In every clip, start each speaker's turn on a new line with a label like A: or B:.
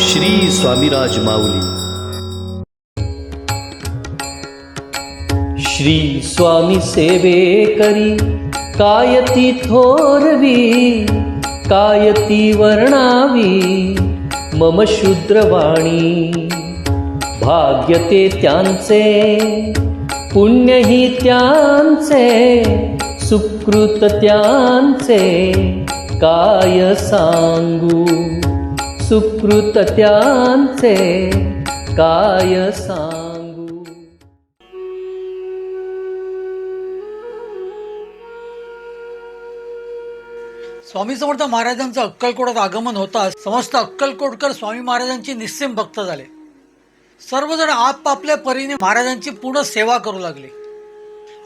A: श्री स्वामीराज माऊली. श्री स्वामी सेवे करी कायती थोरवी कायती वर्णावी मम शूद्रवाणी. भाग्यते त्यांचे पुण्यही त्यांचे सुकृत त्यांचे काय सांगू? सुकृत त्यांचे काय सांगू?
B: स्वामी समर्थ महाराजांचं अक्कलकोटात आगमन होताच समस्त अक्कलकोटकर स्वामी महाराजांची निस्सिम भक्त झाले. सर्वजण आपापल्या परीने महाराजांची पूर्ण सेवा करू लागले.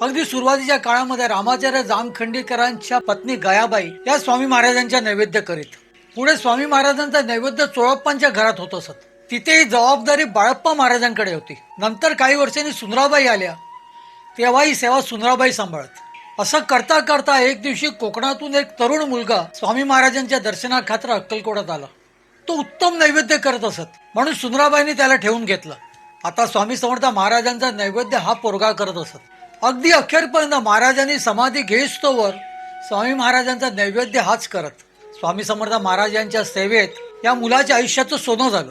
B: अगदी सुरुवातीच्या काळामध्ये रामाचार्य जामखंडीकरांच्या पत्नी गयाबाई या स्वामी महाराजांच्या नैवेद्य करीत. पुढे स्वामी महाराजांचा नैवेद्य चोळप्पांच्या घरात होत असत. तिथे ही जबाबदारी बाळप्पा महाराजांकडे होती. नंतर काही वर्षांनी सुंदराबाई आल्या. तेव्हाही सेवा सुंदराबाई सांभाळत. असं करता करता एक दिवशी कोकणातून एक तरुण मुलगा स्वामी महाराजांच्या दर्शनाखात्र अक्कलकोटात आला. तो उत्तम नैवेद्य करत असत. म्हणून सुंदराबाईंनी त्याला ठेवून घेतलं. आता स्वामी समर्थ महाराजांचा नैवेद्य हा पोरगा करत असत. अगदी अखेरपर्यंत महाराजांनी समाधी घेस्तोवर स्वामी महाराजांचा नैवेद्य हाच करत. स्वामी समर्थ महाराजांच्या सेवेत या मुलाच्या आयुष्याचं सोनं झालं.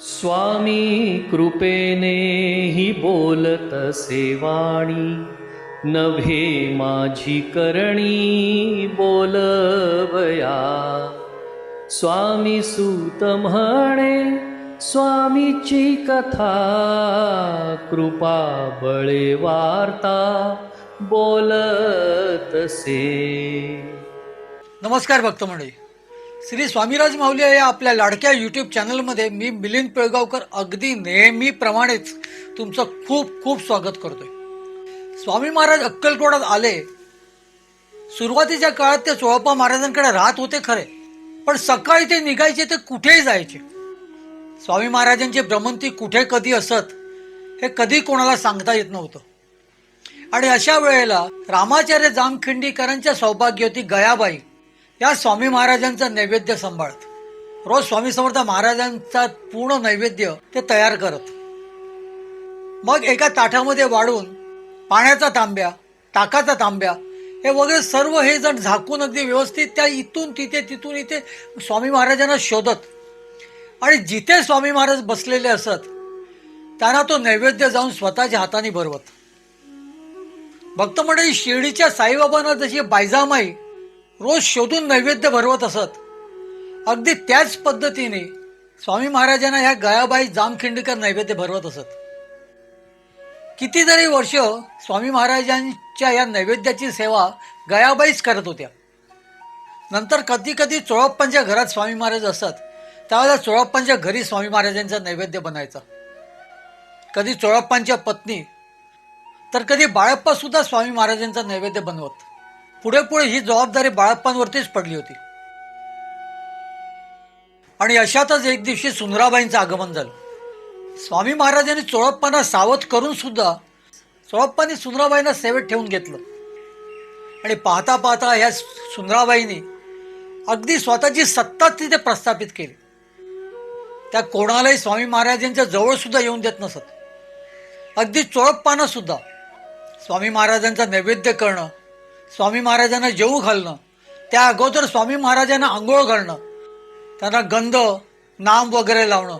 A: स्वामी कृपेने ही बोलत सेवाणी नव्हे माझी करणी बोलवया. स्वामी सूत म्हणे स्वामीची कथा कृपा बळे वार्ता बोलतसे
B: नमस्कार भक्त मंडळी. श्री स्वामीराज माऊली या आपल्या लाडक्या यूट्यूब चॅनलमध्ये मी मिलिंद पिळगावकर अगदी नेहमीप्रमाणेच तुमचं खूप खूप स्वागत करतोय. स्वामी महाराज अक्कलकोटात आले. सुरुवातीच्या काळात ते चोळप्पा महाराजांकडे राहत होते खरे पण सकाळी ते निघायचे ते कुठेही जायचे. स्वामी महाराजांची भ्रमंती कुठे कधी असत हे कधी कोणाला सांगता येत नव्हतं. आणि अशा वेळेला रामाचार्य जामखिंडीकरांच्या सौभाग्य होती गयाबाई. त्या स्वामी महाराजांचं नैवेद्य सांभाळत. रोज स्वामी समर्थ महाराजांचा पूर्ण नैवेद्य ते तयार करत. मग एका ताटामध्ये वाढून पाण्याचा तांब्या ताकाचा तांब्या हे वगैरे सर्व हे जण झाकून अगदी व्यवस्थित त्या इथून तिथे तिथून इथे स्वामी महाराजांना शोधत. आणि जिथे स्वामी महाराज बसलेले असत त्यांना तो नैवेद्य जाऊन स्वतःच्या हाताने भरवत. भक्त म्हणजे शिर्डीच्या साईबाबांना जशी बायजामाई रोज शोधून नैवेद्य भरवत असत. अगदी त्याच पद्धतीने स्वामी महाराजांना ह्या गयाबाई जामखिंडीकर नैवेद्य भरवत असत. कितीतरी वर्ष स्वामी महाराजांच्या या नैवेद्याची सेवा गयाबाईच करत होत्या. नंतर कधी कधी चोळप्पांच्या घरात स्वामी महाराज असत त्यावेळेला चोळप्पांच्या घरी स्वामी महाराजांचा नैवेद्य बनायचा. कधी चोळप्पांच्या पत्नी तर कधी बाळप्पा सुद्धा स्वामी महाराजांचा नैवेद्य बनवत. पुढे पुढे ही जबाबदारी बाळप्पांवरतीच पडली होती. आणि अशातच एक दिवशी सुंदराबाईंचं आगमन झालं. स्वामी महाराजांनी चोळप्पांना सावध करून सुद्धा चोळप्पांनी सुंदराबाईंना सेवेत ठेवून घेतलं. आणि पाहता पाहता ह्या सुंदराबाईंनी अगदी स्वतःची सत्ता तिथे प्रस्थापित केली. त्या कोणालाही स्वामी महाराजांच्या जवळसुद्धा येऊन देत नसत. अगदी चोळप्पांना सुद्धा स्वामी महाराजांचा नैवेद्य करणं स्वामी महाराजांना जेवू घालणं त्या अगोदर स्वामी महाराजांना आंघोळ घालणं त्यांना गंध नाम वगैरे लावणं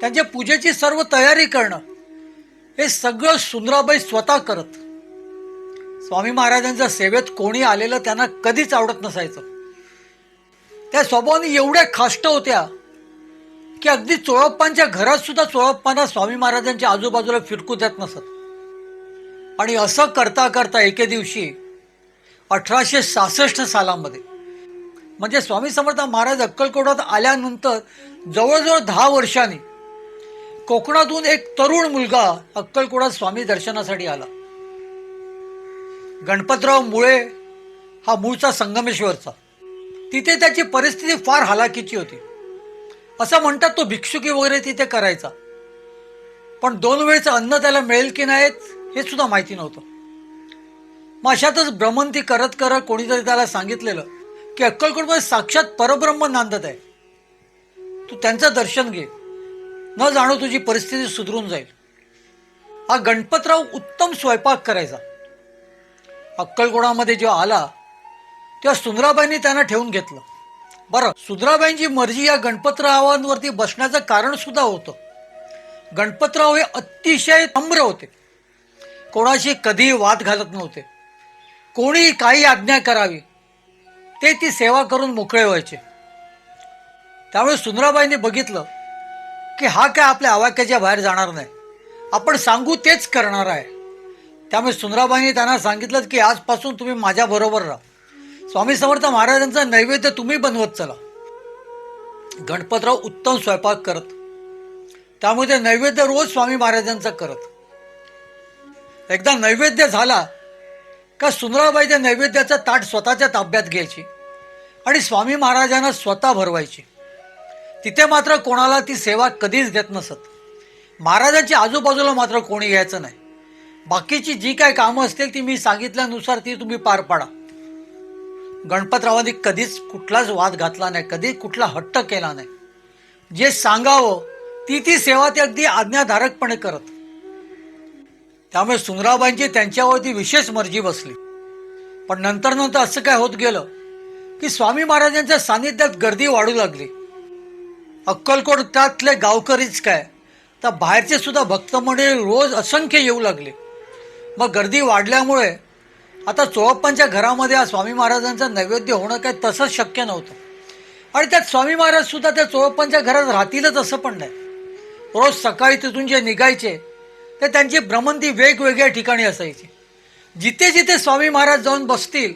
B: त्यांच्या पूजेची सर्व तयारी करणं हे सगळं सुंदराबाई स्वतः करत. स्वामी महाराजांच्या सेवेत कोणी आलेलं त्यांना कधीच आवडत नसायचं. त्या स्वभावाने एवढ्या खाष्ट होत्या की अगदी चोळप्पांच्या घरात सुद्धा चोळप्पांना स्वामी महाराजांच्या आजूबाजूला फिरकू देत नसत. आणि असं करता करता एके दिवशी अठराशे सहासष्ट सालामध्ये. म्हणजे स्वामी समर्थ महाराज अक्कलकोटात आल्यानंतर जवळजवळ दहा वर्षांनी कोकणातून एक तरुण मुलगा अक्कलकोटात स्वामी दर्शनासाठी आला. गणपतराव मुळे हा मूळचा संगमेश्वरचा. तिथे त्याची परिस्थिती फार हालाकीची होती. असं म्हणतात तो भिक्षुकी वगैरे तिथे करायचा. पण दोन वेळचं अन्न त्याला मिळेल की नाहीत हे सुद्धा माहिती नव्हतं. मग अशातच भ्रमंती करत करत कोणीतरी त्याला सांगितलेलं की अक्कलकोटमध्ये साक्षात परब्रह्म नांदत आहे. तू त्यांचं दर्शन घे. न जाणो तुझी परिस्थिती सुधरून जाईल. हा गणपतराव उत्तम स्वयंपाक करायचा. अक्कलकोणामध्ये जेव्हा आला तेव्हा सुंदराबाईंनी त्यांना ठेवून घेतलं. बरं सुंदराबाईंची मर्जी या गणपतरावांवरती बसण्याचं कारण सुद्धा होतं. गणपतराव हे अतिशय नम्र होते. कोणाशी कधीही वाद घालत नव्हते. कोणी काही आज्ञा करावी ते ती सेवा करून मोकळे व्हायचे. त्यामुळे सुंदराबाईंनी बघितलं की हा काय आपल्या आवाक्याच्या बाहेर जाणार नाही. आपण सांगू तेच करणार आहे. त्यामुळे सुंदराबाईंनी त्यांना सांगितलं की आजपासून तुम्ही माझ्या बरोबर राहा. स्वामी समर्थ महाराजांचा नैवेद्य तुम्ही बनवत चला. गणपतराव उत्तम स्वयंपाक करत. त्यामुळे ते नैवेद्य रोज स्वामी महाराजांचा करत. एकदा नैवेद्य झाला का सुंदराबाई त्या नैवेद्याचं ताट स्वतःच्या ताब्यात घ्यायची आणि स्वामी महाराजांना स्वतः भरवायची. तिथे मात्र कोणाला ती सेवा कधीच देत नसत. महाराजांची आजूबाजूला मात्र कोणी घ्यायचं नाही. बाकीची जी काय कामं असतील ती मी सांगितल्यानुसार ती तुम्ही पार पाडा. गणपतरावांनी कधीच कुठलाच वाद घातला नाही कधी कुठला हट्ट केला नाही. जे सांगावं ती ती सेवा ते अगदी आज्ञाधारकपणे करत. त्यामुळे सुंदराबाईंची त्यांच्यावरती विशेष मर्जी बसली. पण नंतर नंतर असं काय होत गेलं की स्वामी महाराजांच्या सानिध्यात गर्दी वाढू लागली. अक्कलकोट त्यातले गावकरीच काय? तर बाहेरचे सुद्धा भक्त मंडळी रोज असंख्य येऊ लागले. मग गर्दी वाढल्यामुळे आता चोळप्पांच्या घरामध्ये हा स्वामी महाराजांचं नैवेद्य होणं काय तसंच शक्य नव्हतं. आणि त्यात स्वामी महाराज सुद्धा त्या चोळप्पांच्या घरात राहतीलच असं पण नाही. रोज सकाळी तिथून जे निघायचे तर त्यांची भ्रमंती वेगवेगळ्या ठिकाणी असायची. जिथे जिथे स्वामी महाराज जाऊन बसतील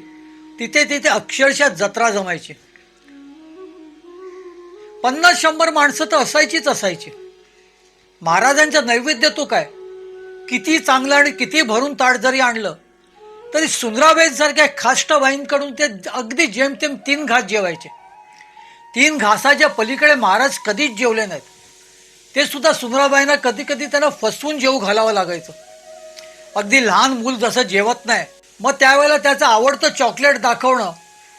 B: तिथे तिथे अक्षरशः जत्रा जमायची. पन्नास शंभर माणसं तर असायचीच असायची. महाराजांचा नैवेद्य तो काय? किती चांगलं आणि किती भरून ताट जरी आणलं तरी सुंदराबाईंसारख्या खाष्टबाईंकडून ते अगदी जेमतेम तीन घास जेवायचे. तीन घासाच्या पलीकडे महाराज कधीच जेवले नाहीत. ते सुद्धा सुंदराबाईंना कधी कधी त्यांना फसवून जेवू घालावं लागायचं. अगदी लहान मूल जसं जेवत नाही मग त्यावेळेला त्याचं आवडतं चॉकलेट दाखवणं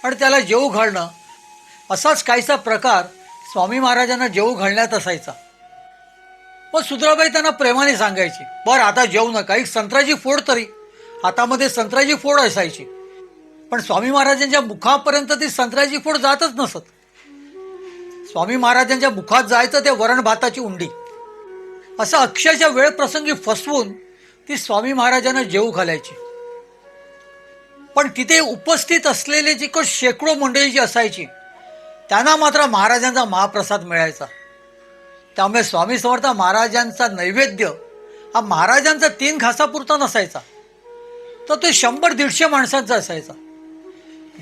B: आणि त्याला जेवू घालणं असाच काहीसा प्रकार स्वामी महाराजांना जेवू घालण्यात असायचा. मग सुधराबाई त्यांना प्रेमाने सांगायची बरं आता जेवू नका. एक संत्र्याची फोड तरी. हातामध्ये संत्र्याची फोड असायची. पण स्वामी महाराजांच्या मुखापर्यंत ती संत्र्याची फोड जातच नसत. स्वामी महाराजांच्या मुखात जायचं ते वरण भाताची उंडी. असं अक्षरशः वेळ प्रसंगी फसवून ती स्वामी महाराजांना जेवू घालायची. पण तिथे उपस्थित असलेले जी कोण शेकडो मंडळी जी असायची त्यांना मात्र महाराजांचा महाप्रसाद मिळायचा. त्यामुळे स्वामी समर्थ महाराजांचा नैवेद्य हा महाराजांचा तीन घासापुरता नसायचा. तर तो शंभर दीडशे माणसांचा असायचा.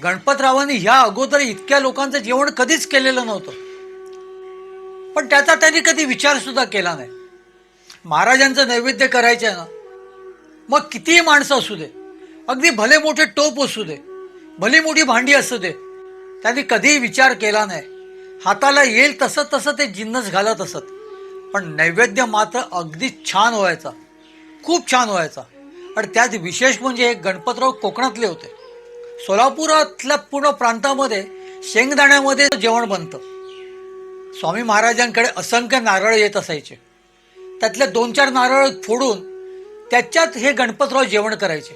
B: गणपतरावांनी ह्या अगोदर इतक्या लोकांचं जेवण कधीच केलेलं नव्हतं. पण त्याचा त्यांनी कधी विचार सुद्धा केला नाही. महाराजांचं नैवेद्य करायचं आहे ना मग कितीही माणसं असू दे अगदी भले मोठे टोप असू दे भली मोठी भांडी असू दे त्यांनी कधीही विचार केला नाही. हाताला येईल तसं तसं ते जिन्नस घालत असत पण नैवेद्य मात्र अगदी छान व्हायचा खूप छान व्हायचा. आणि त्यात विशेष म्हणजे एक गणपतराव कोकणातले होते. सोलापुरातल्या पूर्ण प्रांतामध्ये शेंगदाण्यामध्ये जेवण बनतं. स्वामी महाराजांकडे असंख्य नारळ येत असायचे. त्यातले दोन चार नारळ फोडून त्याच्यात हे गणपतराव जेवण करायचे.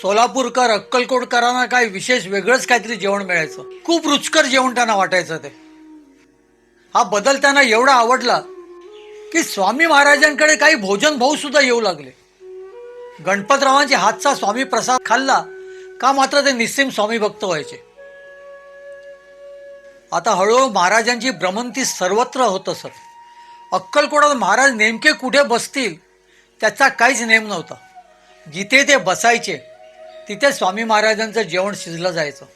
B: सोलापूरकर अक्कलकोटकरांना काय विशेष वेगळंच काहीतरी जेवण मिळायचं. खूप रुचकर जेवण त्यांना वाटायचं ते. हा बदल त्यांना एवढा आवडला की स्वामी महाराजांकडे काही भोजन भाऊ सुद्धा येऊ लागले. गणपतरावांचे हातचा स्वामी प्रसाद खाल्ला का मात्र ते निस्सीम स्वामी भक्त व्हायचे. आता हळूहळू महाराजांची भ्रमंती सर्वत्र होत असत अक्कलकोटात महाराज नेमके कुठे बसतील त्याचा काहीच नेम नव्हता. जिथे ते बसायचे तिथे स्वामी महाराजांचं जेवण शिजलं जायचं.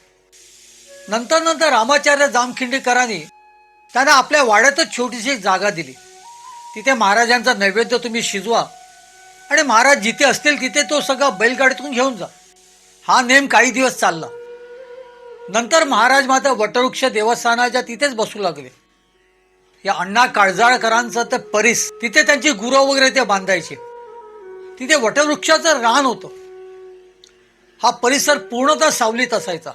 B: नंतर नंतर रामाचार्य जामखिंडीकरांनी त्यांना आपल्या वाड्यातच छोटीशी जागा दिली. तिथे महाराजांचा नैवेद्य तुम्ही शिजवा आणि महाराज जिथे असतील तिथे तो सगळा बैलगाडीतून घेऊन जा. हा नेम काही दिवस चालला. नंतर महाराज मात्र वटवृक्ष देवस्थानाच्या तिथेच बसू लागले. या अण्णा काळजाळकरांचं ते परिस. तिथे त्यांची गुरं वगैरे ते बांधायचे. तिथे वटवृक्षाचं रान होतं. हा परिसर पूर्णतः सावलीत असायचा.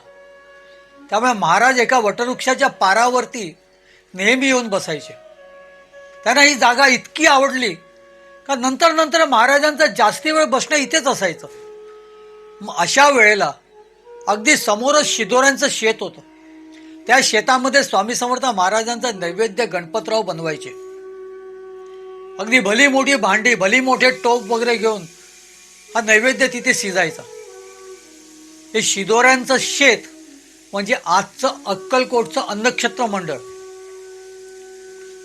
B: त्यामुळे महाराज एका वटवृक्षाच्या पारावरती नेहमी येऊन बसायचे. त्यांना ही जागा इतकी आवडली का नंतर नंतर महाराजांचं जास्ती वेळ बसणं इथेच असायचं. मग अशा वेळेला अगदी समोरच शिदोऱ्यांचं शेत होतं. त्या शेतामध्ये स्वामी समर्थ महाराजांचं नैवेद्य गणपतराव बनवायचे. अगदी भली मोठी भांडी भली मोठे टोप वगैरे घेऊन हा नैवेद्य तिथे शिजायचा. हे शिदोऱ्यांचं शेत म्हणजे आजचं अक्कलकोटचं अन्नक्षेत्र मंडळ.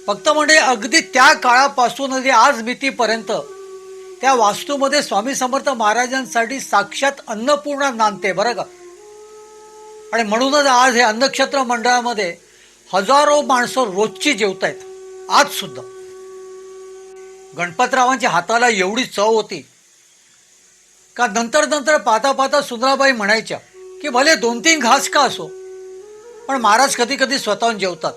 B: फक्त म्हणजे अगदी त्या काळापासून अगदी आज मितीपर्यंत त्या वास्तूमध्ये स्वामी समर्थ महाराजांसाठी साक्षात अन्नपूर्णा नांदते बरं का? आणि म्हणूनच आज हे अन्नक्षेत्र मंडळामध्ये हजारो माणसं रोजची जेवत आहेत आज सुद्धा. गणपतरावांच्या हाताला एवढी चव होती. का नंतर नंतर पाहता पाहता सुंदराबाई म्हणायच्या की भले दोन तीन घास का असो पण महाराज कधी कधी स्वतःहून जेवतात.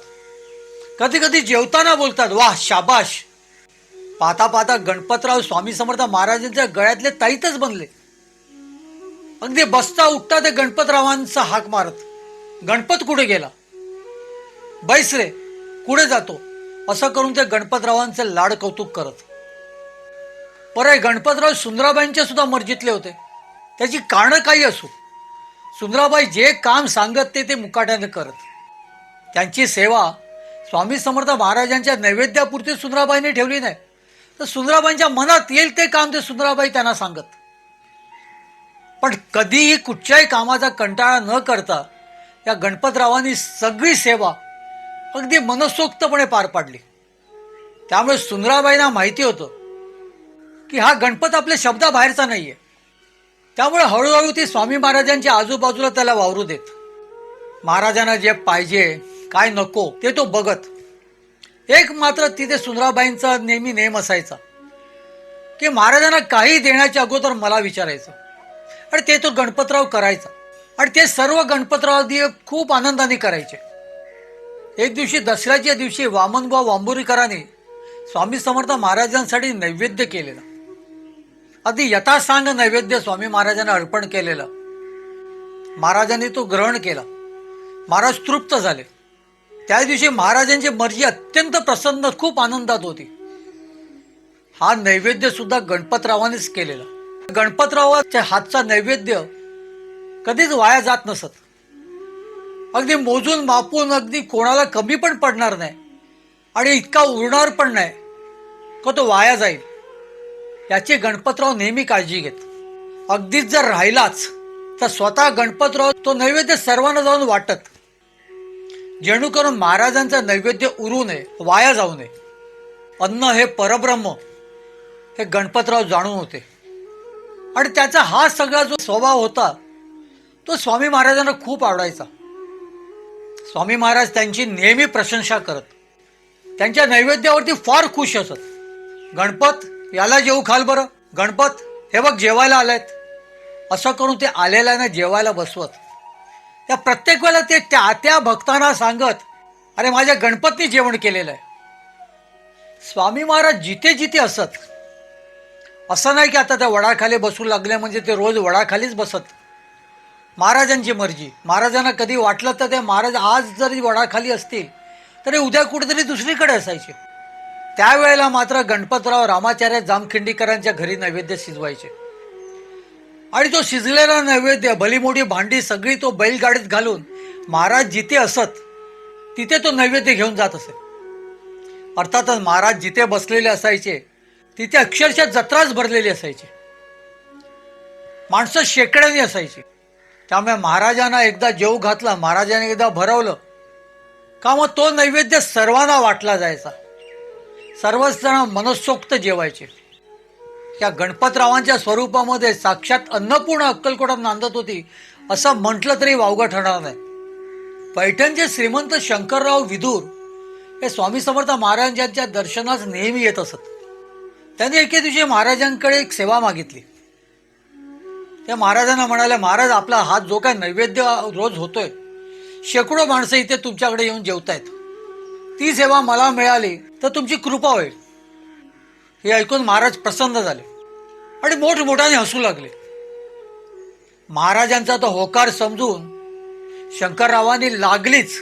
B: कधी कधी जेवताना बोलतात वाह शाबाश. पाहता पाहता गणपतराव स्वामी समर्थ महाराजांच्या गळ्यातले ताईतच बनले. अगदी बसता उठता ते गणपतरावांचा हाक मारत. गणपत कुठे गेला? बैस रे कुठे जातो? असं करून ते गणपतरावांचे लाड कौतुक करत. बरं गणपतराव सुंदराबाईंच्या सुद्धा मर्जीतले होते. त्याची कारणं काही असू. सुंदराबाई जे काम सांगत ते ते मुकाट्याने करत. त्यांची सेवा स्वामी समर्थ महाराजांच्या नैवेद्यापुरती सुंदराबाईंनी ठेवली नाही. तर सुंदराबाईंच्या मनात येईल ते काम ते सुंदराबाई त्यांना सांगत. पण कधीही कुठच्याही कामाचा कंटाळा न करता या गणपतरावांनी सगळी सेवा अगदी मनसोक्तपणे पार पाडली. त्यामुळे सुंदराबाईंना माहिती होतं की हा गणपत आपल्या शब्दाबाहेरचा आहे त्यामुळे हळूहळू ती स्वामी महाराजांच्या आजूबाजूला त्याला वावरू देत. महाराजांना जे पाहिजे काय नको ते तो बघत. एक मात्र तिथे सुंदराबाईंचा नेहमी नेम असायचा की महाराजांना काही देण्याच्या अगोदर मला विचारायचं. आणि ते तो गणपतराव करायचा. आणि ते सर्व गणपतराव अगदी खूप आनंदाने करायचे. एक दिवशी दसऱ्याच्या दिवशी वामनबा वांबुरीकराने स्वामी समर्थ महाराजांसाठी नैवेद्य केलेलं. अगदी यथासांग नैवेद्य स्वामी महाराजांना अर्पण केलेलं. महाराजांनी तो ग्रहण केला. महाराज तृप्त झाले. त्या दिवशी महाराजांची मर्जी अत्यंत प्रसन्न खूप आनंदात होती. हा नैवेद्य सुद्धा गणपतरावानेच केलेला. गणपतरावाच्या हातचा नैवेद्य कधीच वाया जात नसत. अगदी मोजून मापून अगदी कोणाला कमी पण पडणार नाही आणि इतका उरणार पण नाही का तो वाया जाईल. याची गणपतराव नेहमी काळजी घेत. अगदीच जर राहिलाच तर स्वतः गणपतराव तो नैवेद्य सर्वांना जाऊन वाटत. जेणू करून महाराजांचं नैवेद्य उरू नये वाया जाऊ नये. अन्न हे परब्रह्म हे गणपतराव जाणून होते. आणि त्याचा हा सगळा जो स्वभाव होता तो स्वामी महाराजांना खूप आवडायचा. स्वामी महाराज त्यांची नेहमी प्रशंसा करत. त्यांच्या नैवेद्यावरती फार खुश असत. गणपत याला जेवू खाल बरं. गणपत हे बघ जेवायला आलेत. असं करून ते आलेल्यांना जेवायला बसवत. त्या प्रत्येक वेळेला ते त्या त्या भक्तांना सांगत अरे माझ्या गणपतनी जेवण केलेलं आहे. स्वामी महाराज जिथे जिथे असत असं नाही की आता त्या वडाखाली बसू लागले म्हणजे ते रोज वडाखालीच बसत. महाराजांची मर्जी. महाराजांना कधी वाटलं तर ते महाराज आज जरी वडाखाली असतील तरी उद्या कुठेतरी दुसरीकडे असायचे. त्यावेळेला मात्र गणपतराव रामाचार्य जामखिंडीकरांच्या घरी नैवेद्य शिजवायचे. आणि तो शिजलेला नैवेद्य भलीमोठी भांडी सगळी तो बैलगाडीत घालून महाराज जिथे असत तिथे तो नैवेद्य घेऊन जात असे. अर्थातच महाराज जिथे बसलेले असायचे तिथे अक्षरशः जत्राच भरलेली असायची. माणसं शेकड्याने असायची. त्यामुळे महाराजांना एकदा जेव घातला महाराजांनी एकदा भरवलं. का मग तो नैवेद्य सर्वांना वाटला जायचा. सर्वच जण मनसोक्त जेवायचे. या गणपतरावांच्या स्वरूपामध्ये साक्षात अन्नपूर्ण अक्कलकोटात नांदत होती असं म्हटलं तरी वावगं ठरणार नाही. पैठणचे श्रीमंत शंकरराव विदूर हे स्वामी समर्थ महाराजांच्या दर्शनास नेहमी येत असत. त्यांनी एके दिवशी महाराजांकडे एक सेवा मागितली. त्या महाराजांना म्हणाल्या महाराज आपला हात जो काय नैवेद्य रोज होतोय शेकडो माणसं इथे तुमच्याकडे येऊन जेवतायत. ती सेवा मला मिळाली तर तुमची कृपा होईल. हे ऐकून महाराज प्रसन्न झाले आणि मोठमोठ्याने हसू लागले. महाराजांचा तो होकार समजून शंकररावांनी लागलीच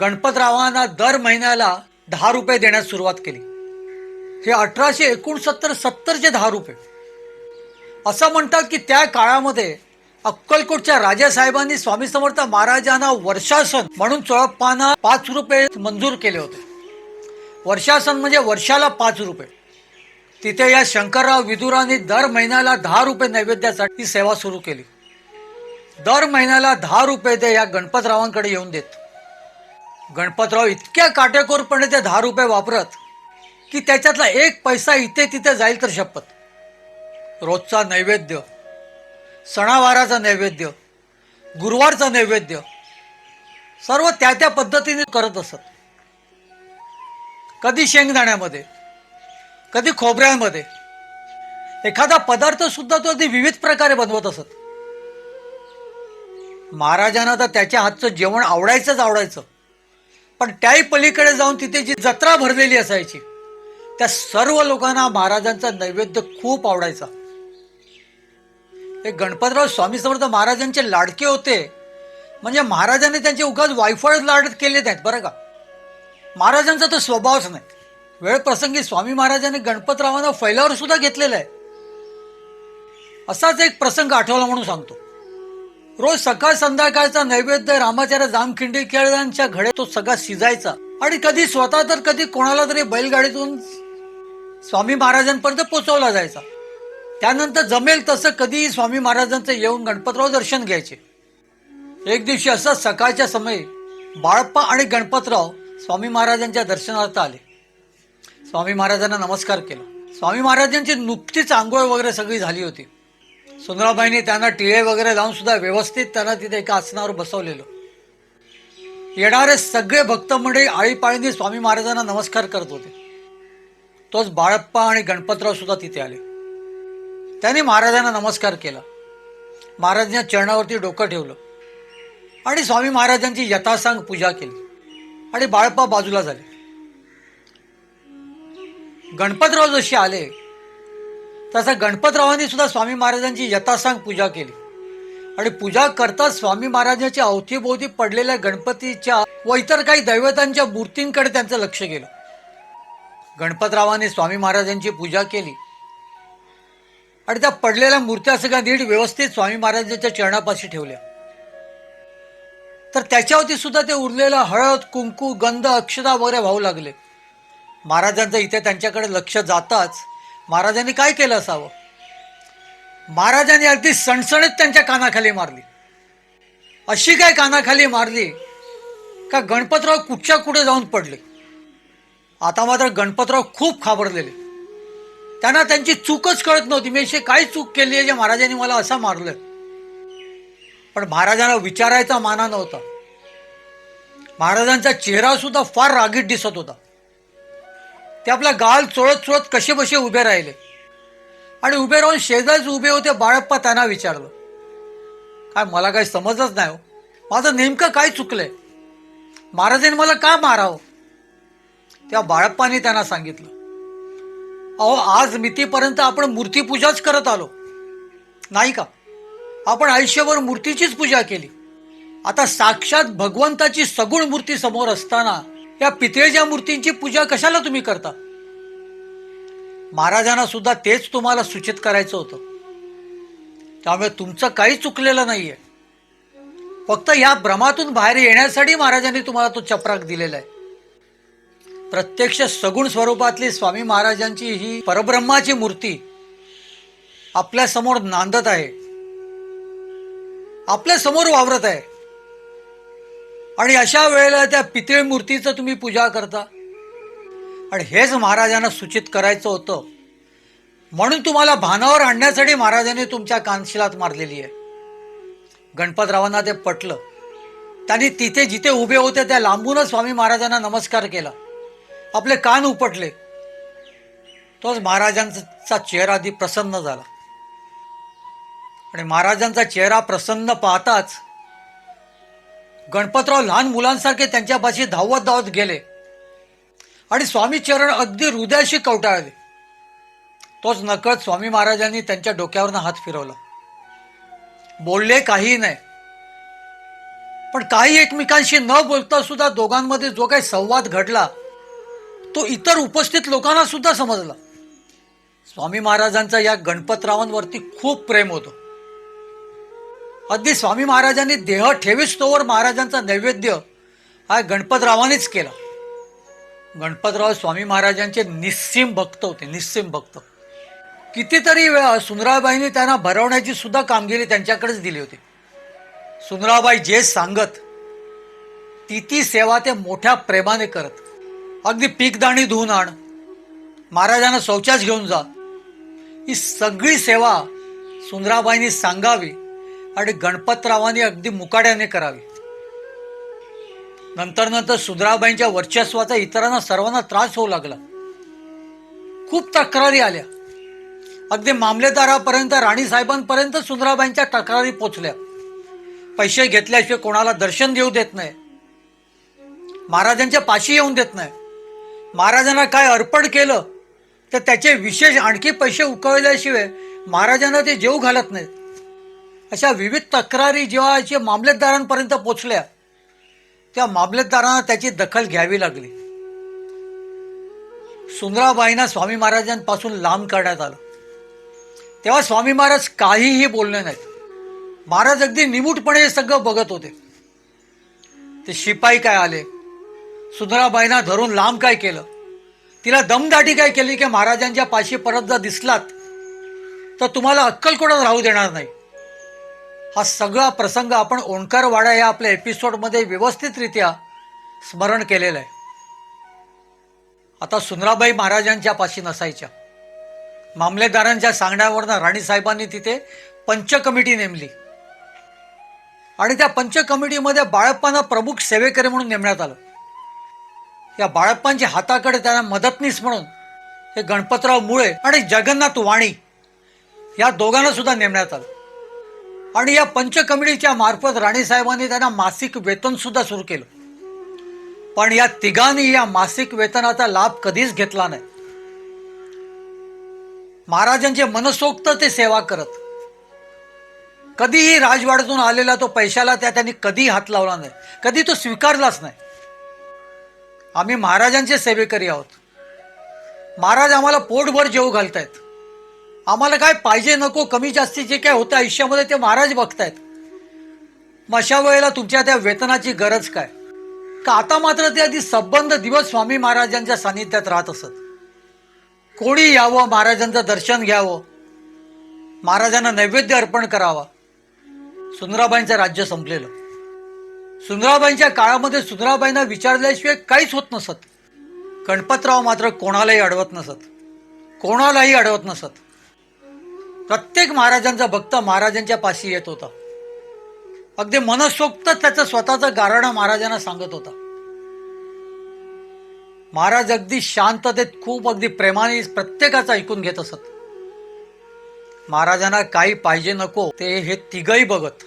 B: गणपतरावांना दर महिन्याला दहा रुपये देण्यास सुरुवात केली. हे अठराशे एकोणसत्तर सत्तरचे दहा रुपये. असं म्हणतात की त्या काळामध्ये अक्कलकोटच्या राजासाहेबांनी स्वामी समर्थ महाराजांना वर्षासन म्हणून चोळप्पांना पाच रुपये मंजूर केले होते. वर्षासन म्हणजे वर्षाला पाच रुपये. तिथे या शंकरराव विदुरांनी दर महिन्याला दहा रुपये नैवेद्यासाठी सेवा सुरू केली. दर महिन्याला दहा रुपये ते या गणपतरावांकडे येऊन देत. गणपतराव इतक्या काटेकोरपणे ते दहा रुपये वापरत की त्याच्यातला एक पैसा इथे तिथे जाईल तर शपथ. रोजचा नैवेद्य सणावाराचा नैवेद्य गुरुवारचा नैवेद्य सर्व त्या त्या पद्धतीने करत असत. कधी शेंगदाण्यामध्ये कधी खोबऱ्यामध्ये एखादा पदार्थ सुद्धा तो अगदी विविध प्रकारे बनवत असत. महाराजांना तर त्याच्या हातचं जेवण आवडायचंच आवडायचं. पण त्याही पलीकडे जाऊन तिथे जी जत्रा भरलेली असायची त्या सर्व लोकांना महाराजांचा नैवेद्य खूप आवडायचा. हे गणपतराव स्वामी समर्थ महाराजांचे लाडके होते. म्हणजे महाराजांनी त्यांचे उगाच वायफळ लाड केले नाहीत बरं का? महाराजांचा तो स्वभावच नाही. वेळ प्रसंगी स्वामी महाराजांनी गणपतरावांना फैलावर सुद्धा घेतलेला आहे. असाच एक प्रसंग आठवला म्हणून सांगतो. रोज सकाळ संध्याकाळचा नैवेद्य रामाचार्य जामखिंडी खेळांच्या घडे तो सगळा शिजायचा. आणि कधी स्वतः तर कधी कोणाला तरी बैलगाडीतून स्वामी महाराजांपर्यंत पोचवला जायचा. त्यानंतर जमेल तसं कधीही स्वामी महाराजांचं येऊन गणपतराव दर्शन घ्यायचे. एक दिवशी असा सकाळच्या समयी बाळप्पा आणि गणपतराव स्वामी महाराजांच्या दर्शनार्थ आले. स्वामी महाराजांना नमस्कार केला. स्वामी महाराजांची नुकतीच आंघोळ वगैरे सगळी झाली होती. सुंदराबाईंनी त्यांना टिळे वगैरे लावून सुद्धा व्यवस्थित त्यांना तिथे एका आसनावर बसवलेलं. येणारे सगळे भक्त मंडळी आळीपाळीने स्वामी महाराजांना नमस्कार करत होते. तोच बाळप्पा आणि गणपतराव सुद्धा तिथे आले. त्यांनी महाराजांना नमस्कार केला. महाराजांच्या चरणावरती डोकं ठेवलं. आणि स्वामी महाराजांची यथासांग पूजा केली. आणि बाळप्पा बाजूला झाले. गणपतराव जसे आले तसं गणपतरावांनी सुद्धा स्वामी महाराजांची यथासांग पूजा केली. आणि पूजा करताच स्वामी महाराजांच्या अवतीभोवती पडलेल्या गणपतीच्या व इतर काही दैवतांच्या मूर्तींकडे त्यांचं लक्ष गेलं. गणपतरावाने स्वामी महाराजांची पूजा केली. आणि त्या पडलेल्या मूर्त्या सगळ्या नीट व्यवस्थित स्वामी महाराजांच्या चरणापाशी ठेवल्या. तर त्याच्यावरती सुद्धा ते उरलेलं हळद कुंकू गंध अक्षता वगैरे वाहू लागले. महाराजांचं इथे त्यांच्याकडे लक्ष जाताच महाराजांनी काय केलं असावं? महाराजांनी अगदी सणसणीत त्यांच्या कानाखाली मारली. अशी काय कानाखाली मारली का गणपतराव कुठच्या कुठे जाऊन पडले? आता मात्र गणपतराव खूप खाबरलेले त्यांना त्यांची चूकच कळत नव्हती. मी अशी काय चूक केली आहे जे महाराजांनी मला असं मारलं. पण महाराजांना विचारायचा माना नव्हता. महाराजांचा चेहरा सुद्धा फार रागीट दिसत होता. ते आपला गाल चोळत चोळत कसे बसे उभे राहिले. आणि उभे राहून शेजारीच उभे होते बाळप्पा त्यांना विचारलं. काय मला काही समजच नाही हो. माझं नेमकं काय चुकलंय? महाराजांनी मला का मारावं? त्या बाळप्पाने त्यांना सांगितलं. अहो आज मितीपर्यंत आपण मूर्तीपूजाच करत आलो. नाही का? आपण आयुष्यभर मूर्तीचीच पूजा केली. आता साक्षात भगवंताची सगुण मूर्ती समोर असताना या पितळेच्या मूर्तींची पूजा कशाला तुम्ही करता? महाराजांना सुद्धा तेच तुम्हाला सूचित करायचं होतं. त्यामुळे तुमचं काही चुकलेलं नाहीये. फक्त या भ्रमातून बाहेर येण्यासाठी महाराजांनी तुम्हाला तो चपराक दिलेला आहे. प्रत्यक्ष सगुण स्वरूपातली स्वामी महाराजांची ही परब्रह्माची मूर्ती आपल्यासमोर नांदत आहे. आपल्यासमोर वावरत आहे. आणि अशा वेळेला त्या पितळ मूर्तीचं तुम्ही पूजा करता. आणि हेच महाराजांना सूचित करायचं होतं. म्हणून तुम्हाला भानावर आणण्यासाठी महाराजांनी तुमच्या कानशिलात मारलेली आहे. गणपतरावांना ते पटलं. त्यांनी तिथे जिथे उभे होते त्या लांबूनच स्वामी महाराजांना नमस्कार केला. आपले कान उपटले. तोच महाराजांचा चेहरा आधी प्रसन्न झाला. आणि महाराजांचा चेहरा प्रसन्न पाहताच गणपतराव लहान मुलांसारखे त्यांच्यापाशी धावत धावत गेले. आणि स्वामी चरण अगदी हृदयाशी कवटाळले. तोच नकळत स्वामी महाराजांनी त्यांच्या डोक्यावरनं हात फिरवला. बोलले काही नाही. पण काही एकमेकांशी न बोलता सुद्धा दोघांमध्ये जो काही संवाद घडला तो इतर उपस्थित लोकांना सुद्धा समजला. स्वामी महाराजांचा या गणपतरावांवरती खूप प्रेम होतं. अगदी स्वामी महाराजांनी देह ठेवीस तोवर महाराजांचा नैवेद्य हा गणपतरावानेच केला. गणपतराव स्वामी महाराजांचे निस्सीम भक्त होते निस्सीम भक्त. कितीतरी वेळा सुनराबाईंनी त्यांना भरवण्याची सुद्धा कामगिरी त्यांच्याकडेच दिली होती. सुनराबाई जे सांगत ती ती सेवा ते मोठ्या प्रेमाने करत. अगदी पीकदाणी धुवून आण. महाराजांना शौचास घेऊन जा. ही सगळी सेवा सुंदराबाईंनी सांगावी आणि गणपतरावांनी अगदी मुकाड्याने करावी. नंतर नंतर सुंदराबाईंच्या वर्चस्वाचा इतरांना सर्वांना त्रास होऊ लागला. खूप तक्रारी आल्या. अगदी मामलेदारापर्यंत राणीसाहेबांपर्यंत सुंदराबाईंच्या तक्रारी पोचल्या. पैसे घेतल्याशिवाय कोणाला दर्शन देऊ देत नाही. महाराजांच्या पाशी येऊन देत नाही. महाराजांना काय अर्पण केलं तर त्याचे विशेष आणखी पैसे उकळल्याशिवाय महाराजांना ते जेव घालत नाहीत. अशा विविध तक्रारी जेव्हा मामलेदारांपर्यंत पोचल्या त्या मामलेदारांना त्याची दखल घ्यावी लागली. सुंदराबाईंना स्वामी महाराजांपासून लांब करण्यात आलं. तेव्हा स्वामी महाराज काहीही बोलले नाहीत. महाराज अगदी निमूटपणे हे सगळं बघत होते. ते शिपाई काय आले? सुंदराबाईंना धरून लांब काय केलं? तिला दमदाटी काय केली की महाराजांच्या पाशी परत जर दिसलात तर तुम्हाला अक्कलकोटात राहू देणार नाही? हा सगळा प्रसंग आपण ओंकारवाडा या आपल्या एपिसोडमध्ये व्यवस्थितरित्या स्मरण केलेलं आहे. आता सुंदराबाई महाराजांच्या पाशी नसायच्या. मामलेदारांच्या सांगण्यावरनं राणीसाहेबांनी तिथे पंच कमिटी नेमली. आणि त्या पंच कमिटीमध्ये बाळप्पांना प्रमुख सेवेकरी म्हणून नेमण्यात आलं. या बाळप्पांच्या हाताकडे त्यांना मदतनीस म्हणून हे गणपतराव मुळे आणि जगन्नाथ वाणी या दोघांना सुद्धा नेमण्यात आलं. आणि या पंच कमिटीच्या मार्फत राणीसाहेबांनी त्यांना मासिक वेतन सुद्धा सुरू केलं. पण या तिघांनी या मासिक वेतनाचा लाभ कधीच घेतला नाही. महाराजांचे मनसोक्त ते सेवा करत. कधीही राजवाड्यातून आलेला तो पैशाला त्या त्यांनी कधी हात लावला नाही. कधी तो स्वीकारलाच नाही. आम्ही महाराजांचे सेवेकरी आहोत. महाराज आम्हाला पोटभर जेव घालतायत. आम्हाला काय पाहिजे नको कमी जास्ती जे काय होतं आयुष्यामध्ये ते महाराज बघतायत. मग अशा वेळेला तुमच्या त्या वेतनाची गरज काय? का आता मात्र ते आधी संबंध दिवस स्वामी महाराजांच्या सान्निध्यात राहत असत. कोणी यावं महाराजांचं दर्शन घ्यावं? महाराजांना नैवेद्य अर्पण करावा. सुंदराबाईंचं राज्य संपलेलं. सुंदराबाईंच्या काळामध्ये सुंदराबाईंना विचारल्याशिवाय काहीच होत नसत. गणपतराव मात्र कोणालाही अडवत नसत. कोणालाही अडवत नसत. प्रत्येक महाराजांचा भक्त महाराजांच्या पाशी येत होता. अगदी मनसोक्त त्याचं स्वतःचं गारणं महाराजांना सांगत होता. महाराज अगदी शांततेत खूप अगदी प्रेमाने प्रत्येकाचं ऐकून घेत असत. महाराजांना काही पाहिजे नको ते हे तिघही बघत.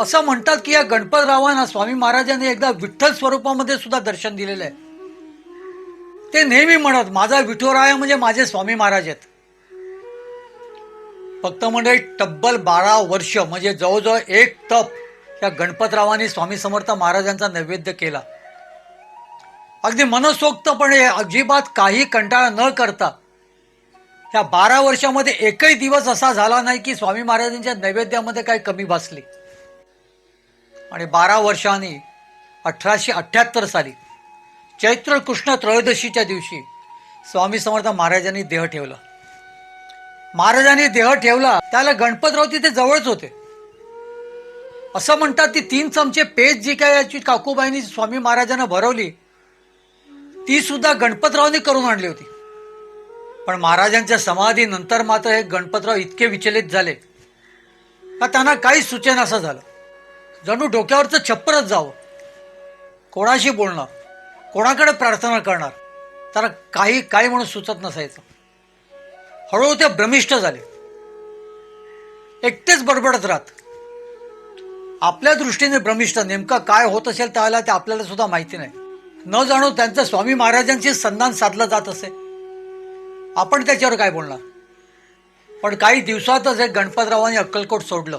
B: असं म्हणतात की या गणपतरावांना स्वामी महाराजांनी एकदा विठ्ठल स्वरूपामध्ये सुद्धा दर्शन दिलेलं आहे. ते नेहमी म्हणत माझा विठोराय म्हणजे माझे स्वामी महाराज आहेत. फक्त म्हणजे तब्बल बारा वर्ष म्हणजे जवळजवळ एक तप या गणपतरावांनी स्वामी समर्थ महाराजांचा नैवेद्य केला. अगदी मनसोक्तपणे अजिबात काही कंटाळा न करता या बारा वर्षामध्ये एकही दिवस असा झाला नाही की स्वामी महाराजांच्या नैवेद्यामध्ये काही कमी भासली. आणि बारा वर्षांनी अठराशे अठ्ठ्याहत्तर साली चैत्र कृष्ण त्रयोदशीच्या दिवशी स्वामी समर्थ महाराजांनी देह ठेवला. महाराजांनी देह ठेवला त्याला गणपतराव तिथे जवळच होते. असं म्हणतात ती तीन चमचे पेज जी काय याची काकूबाईंनी स्वामी महाराजांना भरवली ती सुद्धा गणपतरावनी करून आणली होती. पण महाराजांच्या समाधीनंतर मात्र हे गणपतराव इतके विचलित झाले का त्यांना काही सुचेन असं झालं. जणू डोक्यावरचं छप्परच जावं. कोणाशी बोलणार? कोणाकडे प्रार्थना करणार? त्याला काही काही म्हणून सुचत नसायचं. हळूहळू ते भ्रमिष्ठ झाले. एकटेच बडबडत राहत. आपल्या दृष्टीने भ्रमिष्ठ नेमका काय होत असेल त्यावेळेला ते आपल्याला सुद्धा माहिती नाही. न जाणो त्यांचं स्वामी महाराजांशी संधान साधलं जात असे. आपण त्याच्यावर काय बोलणार? पण काही दिवसातच एक गणपतरावांनी अक्कलकोट सोडलं.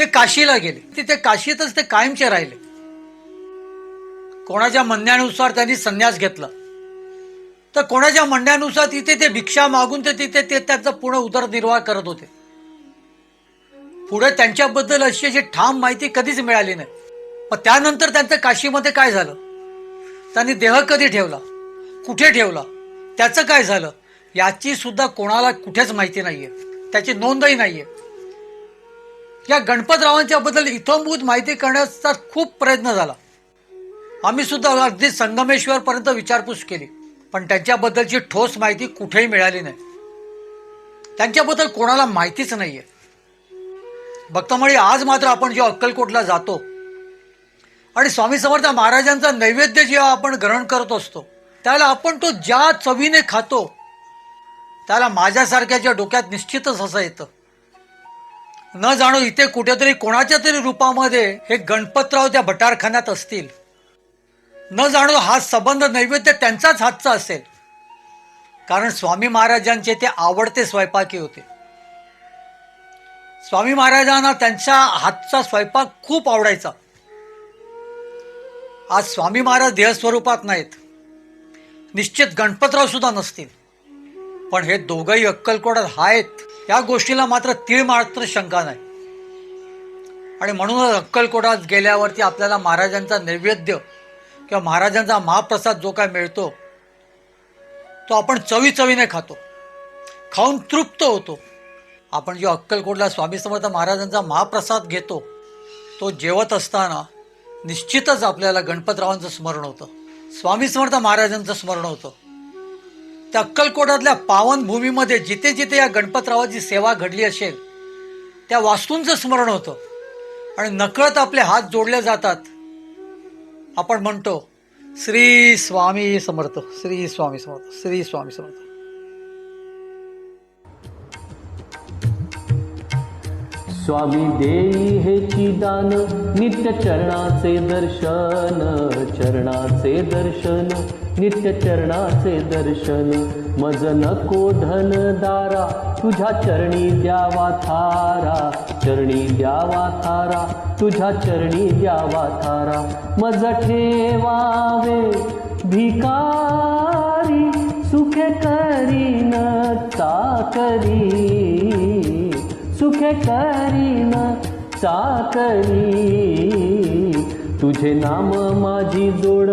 B: ते काशीला गेले. तिथे काशीतच ते कायमचे राहिले. कोणाच्या म्हणण्यानुसार त्यांनी संन्यास घेतला. तर कोणाच्या म्हणण्यानुसार तिथे ते भिक्षा मागून ते तिथे ते त्याचा पूर्ण उदरनिर्वाह करत होते. पुढे त्यांच्याबद्दल अशी अशी ठाम माहिती कधीच मिळाली नाही. मग त्यानंतर त्यांचं काशीमध्ये काय झालं? त्यांनी देह कधी ठेवला? कुठे ठेवला? त्याचं काय झालं? याची सुद्धा कोणाला कुठेच माहिती नाहीये. त्याची नोंदही नाहीये. या गणपतरावांच्या बद्दल इथंभूत माहिती करण्याचा खूप प्रयत्न झाला. आम्ही सुद्धा अगदी संगमेश्वर पर्यंत विचारपूस केली. पण त्यांच्याबद्दलची ठोस माहिती कुठेही मिळाली नाही. त्यांच्याबद्दल कोणाला माहितीच नाहीये. भक्तमळी आज मात्र आपण जेव्हा अक्कलकोटला जातो आणि स्वामी समर्थ महाराजांचा नैवेद्य जेव्हा आपण ग्रहण करत असतो त्याला आपण तो ज्या चवीने खातो त्याला माझ्यासारख्याच्या डोक्यात निश्चितच असं येतं. न जाणो इथे कुठेतरी कोणाच्या तरी रूपामध्ये हे गणपतराव त्या भटारखान्यात असतील. न जाणो हा संबंध नैवेद्य त्यांचाच हातचा असेल. कारण स्वामी महाराजांचे ते आवडते स्वयंपाकी होते. स्वामी महाराजांना त्यांच्या हातचा स्वयंपाक खूप आवडायचा. आज स्वामी महाराज देहस्वरूपात नाहीत. निश्चित गणपतराव सुद्धा नसतील. पण हे दोघंही अक्कलकोडात आहेत. या गोष्टीला मात्र तीळ मात्र शंका नाही. आणि म्हणूनच अक्कलकोटात गेल्यावरती आपल्याला महाराजांचा नैवेद्य किंवा महाराजांचा महाप्रसाद जो काय मिळतो तो आपण चवी चवीने खातो. खाऊन तृप्त होतो. आपण जो अक्कलकोटला स्वामी समर्थ महाराजांचा महाप्रसाद घेतो तो जेवत असताना निश्चितच आपल्याला गणपतरावांचं स्मरण होतं. स्वामी समर्थ महाराजांचं स्मरण होतं. त्या अक्कलकोटातल्या पावनभूमीमध्ये जिथे जिथे या गणपतरावाची सेवा घडली असेल त्या वास्तूंचं स्मरण होतं. आणि नकळत आपले हात जोडले जातात. आपण म्हणतो श्री स्वामी समर्थ श्री स्वामी समर्थ श्री स्वामी समर्थ.
A: स्वामी देई हे दान नित्य चरणाचे दर्शन चरणाचे दर्शन. नित्य चरणाचे दर्शन. मज नको धन दारा तुझ्या चरणी द्यावा थारा. चरणी द्यावा थारा तुझ्या चरणी द्यावा थारा. मज ठेवावे भिकारी सुखे करीन चाकरी. सुखे करीन चाकरी. तुझे नाम माझी जोड.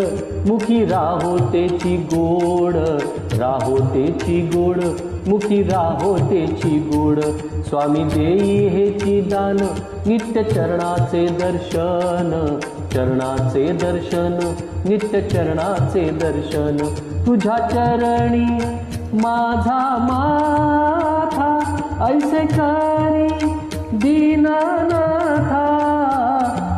A: मुखी राहो तेची गोड. राहोतेची गोड. मुखी राहो तेची गोड. स्वामी देई हेची दान. नित्य चरणाचे दर्शन. चरणाचे दर्शन. नित्य चरणाचे दर्शन. तुझ्या चरणी माझा माथा. ऐसे करी दीनानाथा.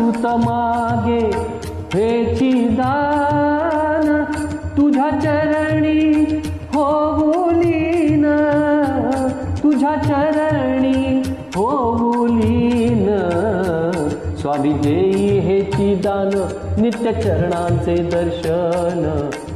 A: तूच मागे हेची दान तुझ्या चरणी होऊलीन तुझ्या चरणी होऊलीन स्वामी देई हेची दान नित्य चरणांचे दर्शन.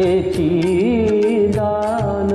A: हेची दान